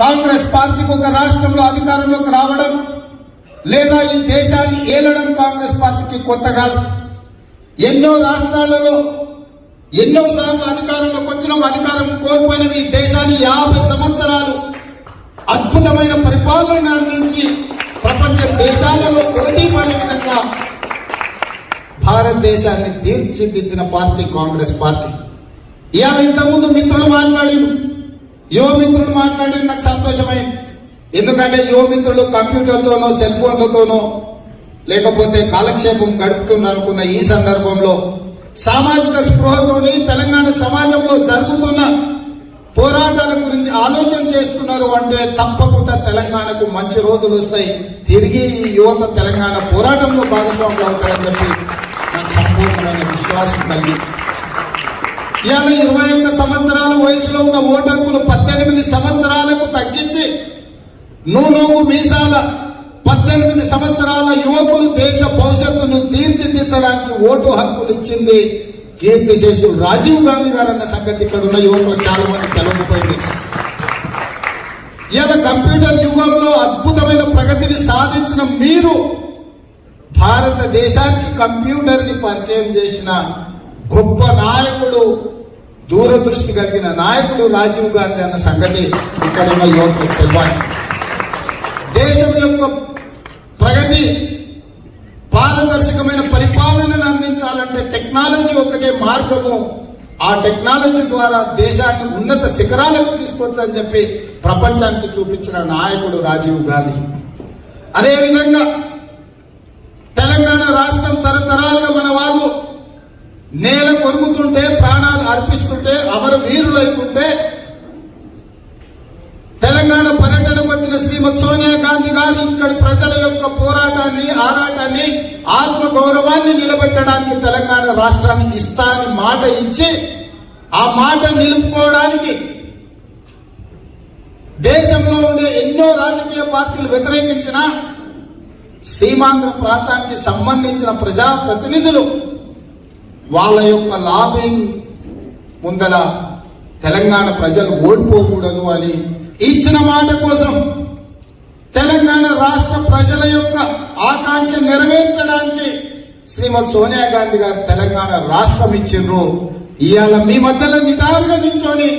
కాంగ్రెస్ పార్టీకి ఒక రాష్ట్రంలో అధికారంలోకి రావడం లేదా ఈ దేశాన్ని ఏలడం కాంగ్రెస్ పార్టీకి కొత్త కాదు. ఎన్నో రాష్ట్రాలలో ఎన్నో సార్లు అధికారంలోకి వచ్చినాం అధికారం కోల్పోయినవి ఈ దేశాన్ని యాభై సంవత్సరాలు అద్భుతమైన పరిపాలన అందించి ప్రపంచ దేశాలలో పోటీ పడే విధంగా భారతదేశాన్ని తీర్చిదిద్దిన పార్టీ కాంగ్రెస్ పార్టీ. ఇవాళ ఇంతకుముందు మిత్రులు మాట్లాడి యువ మిత్రులు మాట్లాడి నాకు సంతోషమైంది. ఎందుకంటే యువ మిత్రులు కంప్యూటర్తోనో సెల్ ఫోన్లతోనో లేకపోతే కాలక్షేపం గడుపుతున్న అనుకున్న ఈ సందర్భంలో సామాజిక స్పృహతోని తెలంగాణ సమాజంలో జరుగుతున్న పోరాటాల గురించి ఆలోచన చేస్తున్నారు అంటే తప్పకుండా తెలంగాణకు మంచి రోజులు వస్తాయి. తిరిగి ఈ యువత తెలంగాణ పోరాటంలో భాగస్వాములు అవుతారని చెప్పి నాకు సంపూర్ణమైన విశ్వాసం కలిగి ఇవాళ ఇరవై ఒక్క సంవత్సరాల వయసులో ఉన్న ఓటు హక్కులు పద్దెనిమిది సంవత్సరాలకు తగ్గించి నూనూగు మీసాల పద్దెనిమిది సంవత్సరాల యువకులు దేశ భవిష్యత్తును తీర్చిదిద్దడానికి ఓటు హక్కులు ఇచ్చింది కీర్తిశేషుడు రాజీవ్ గాంధీ గారు అన్న సంగతి ఇక్కడ ఉన్న యువకులు చాలా మంది తెలవకపోయింది ఇలా కంప్యూటర్ యుగంలో అద్భుతమైన ప్రగతిని సాధించిన మీరు భారతదేశానికి కంప్యూటర్ని పరిచయం చేసిన గొప్ప నాయకుడు దూరదృష్టి కలిగిన నాయకుడు రాజీవ్ గాంధీ అన్న సంగతి ఇక్కడ ఉన్న తెలియాలి దేశం యొక్క ప్రగతి పారదర్శకమైన పరిపాలనను అందించాలంటే టెక్నాలజీ ఒకటే మార్గము. ఆ టెక్నాలజీ ద్వారా దేశాన్ని ఉన్నత శిఖరాలకు తీసుకొచ్చని చెప్పి ప్రపంచానికి చూపించిన నాయకుడు రాజీవ్ గాంధీ. అదేవిధంగా తెలంగాణ రాష్ట్రం తరతరాలు నేల ప్రాణాలు అర్పిస్తుంటే అమర వీరులైతుంటే తెలంగాణ పర్యటనకు వచ్చిన శ్రీమతి సోనియా గాంధీ గారు ఇక్కడ ప్రజల యొక్క పోరాటాన్ని ఆరాటాన్ని ఆత్మ గౌరవాన్ని నిలబెట్టడానికి తెలంగాణ రాష్ట్రానికి ఇస్తా అని మాట ఇచ్చి ఆ మాట నిలుపుకోవడానికి దేశంలో ఉండే ఎన్నో రాజకీయ పార్టీలు వ్యతిరేకించిన సీమాంధ్ర ప్రాంతానికి సంబంధించిన ప్రజా ప్రతినిధులు వాళ్ళ యొక్క లాబింగ్ ముందల తెలంగాణ ప్రజలు ఓడిపోకూడదు అని ఇచ్చిన మాట కోసం తెలంగాణ రాష్ట్ర ప్రజల యొక్క ఆకాంక్ష నెరవేర్చడానికి శ్రీమతి సోనియా గాంధీ గారు తెలంగాణ రాష్ట్రం ఇచ్చిండ్రు. ఇవాళ మీ మధ్యలో నిటారుగా నించొని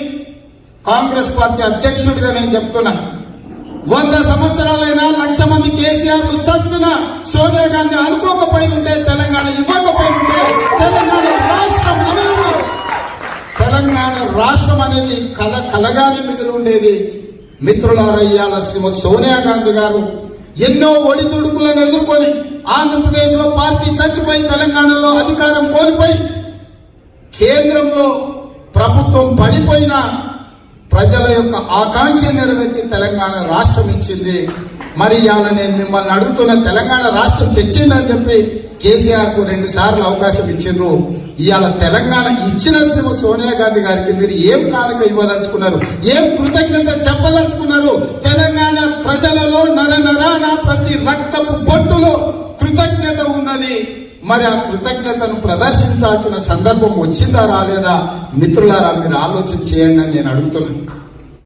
కాంగ్రెస్ పార్టీ అధ్యక్షుడిగా నేను చెప్తున్నా. వంద సంవత్సరాలైనా లక్ష మంది కేసీఆర్ చచ్చిన సోనియా గాంధీ అనుకోకపోయినుంటే తెలంగాణ ఇవ్వకపోయినుంటే తెలంగాణ రాష్ట్రం అనేది తెలంగాణ రాష్ట్రం అనేది కల కలగానే మిగిలి ఉండేది. మిత్రులారయ్యాల శ్రీమతి సోనియా గాంధీ గారు ఎన్నో ఒడిదుడుకులను ఎదుర్కొని ఆంధ్రప్రదేశ్లో పార్టీ చచ్చిపోయి తెలంగాణలో అధికారం కోల్పోయి కేంద్రంలో ప్రభుత్వం పడిపోయినా ప్రజల యొక్క ఆకాంక్ష నెరవేర్చి తెలంగాణ రాష్ట్రం ఇచ్చింది. మరి ఇవాళ నేను మిమ్మల్ని అడుగుతున్న తెలంగాణ రాష్ట్రం తెచ్చిందని చెప్పి కేసీఆర్కు రెండు సార్లు అవకాశం ఇచ్చిండ్రు. ఇవాళ తెలంగాణ ఇచ్చిన శ్రీమ సోనియా గాంధీ గారికి మీరు ఏం కానుక ఇవ్వదలుచుకున్నారు? ఏం కృతజ్ఞత చెప్పదలుచుకున్నారు? తెలంగాణ ప్రజలలో నర నరాన ప్రతి రక్తపు మరి ఆ కృతజ్ఞతను ప్రదర్శించాల్సిన సందర్భం వచ్చిందా రాలేదా? మిత్రులారా మీరు ఆలోచన చేయండి అని నేను అడుగుతున్నాను.